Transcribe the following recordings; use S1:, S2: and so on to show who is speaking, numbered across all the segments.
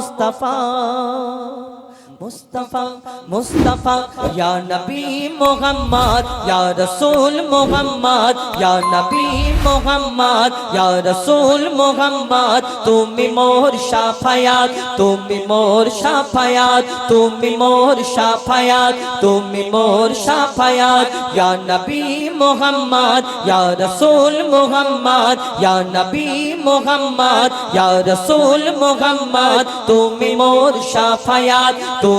S1: মুস্তাফা। মুস্তাফা মুস্তাফা, ইয়া নবী মোহাম্মদ, ইয়া রাসূল মোহাম্মদ, ইয়া নবী মোহাম্মদ, ইয়া রাসূল মোহাম্মদ, তুমি মোর শাফায়াত, তুমি মোর শাফায়াত, তুমি মোর শাফায়াত, তুমি মোর শাফায়াত, ইয়া নবী মোহাম্মদ, ইয়া রাসূল মোহাম্মদ, ইয়া নবী মোহাম্মদ, ইয়া রাসূল মোহাম্মদ, তুমি মোর শাফায়াত তুমি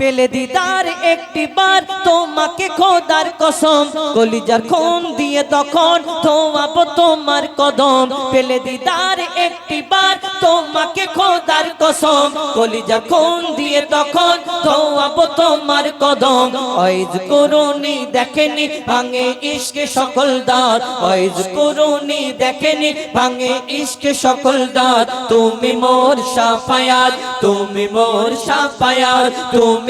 S1: পেলে দিদার একটি বার, তোমাকে খোদার কসম, কলিজার খুন দিয়ে তখন ধোয়াব তোমার কদম। পেলে দিদার একটি বার, তোমাকে খোদার কসম, কলিজার খুন দিয়ে তখন ধোয়াব তোমার কদম। ঐজ করুনি দেখেনি, ভাঙে ইশকে সকল দাঁত। ঐজ করুনি দেখেনি, ভাঙে ইশকে সকল দাঁত। তুমি মোর সাফায়াত, তুমি মোর সাফায়াত, তুমি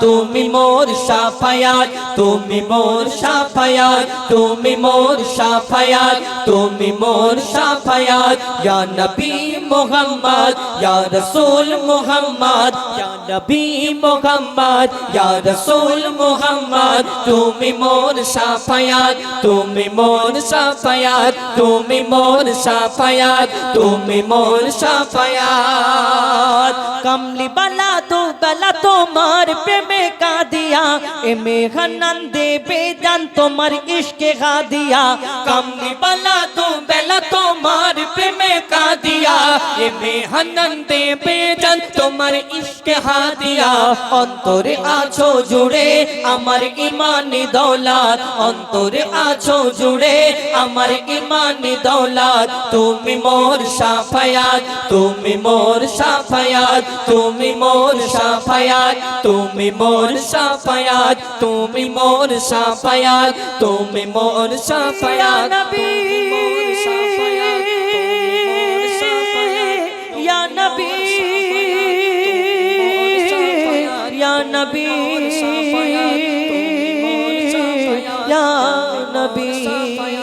S1: তুমি মোর সাফায়াত, তুমি মোর সাফায়াত, তুমি মোর সাফায়াত, তুমি মোর সাফায়াত। ইয়া নবী মুহাম্মদ মুহাম্মদ নবী মুহাম্মদ, ইয়া রাসূল মুহাম্মদ, তুমি মোর সাফায়াত, তুমি মোর সাফায়াত, তুমি মোর সাফায়াত, তুমি মোর সাফায়াত। কমলি বালা তো বেলা তোমার প্রেমে কাদিয়া এমে হান্নান দেবে জান তোমার ইশকে গাদিয়া কমলি বালা তো বেলা তোমার প্রেমে কাদিয়া এমে হান্নান দেবে জান তোমার ইশকে হাদিয়া। অন্তরে আছো জুড়ে আমার ইমানি দৌলত, অন্তরে আছো জুড়ে আমার ইমানি দৌলত। তুমি মোর সাফায়াত, তুমি মোর সাফায়াত, তুমি মোর সাফায়াত, তুমি মোর সাফায়াত, তুমি মোর সাফায়াত, তুমি মোর সাফায়াত। নবী। নবী। ইয়া নবী।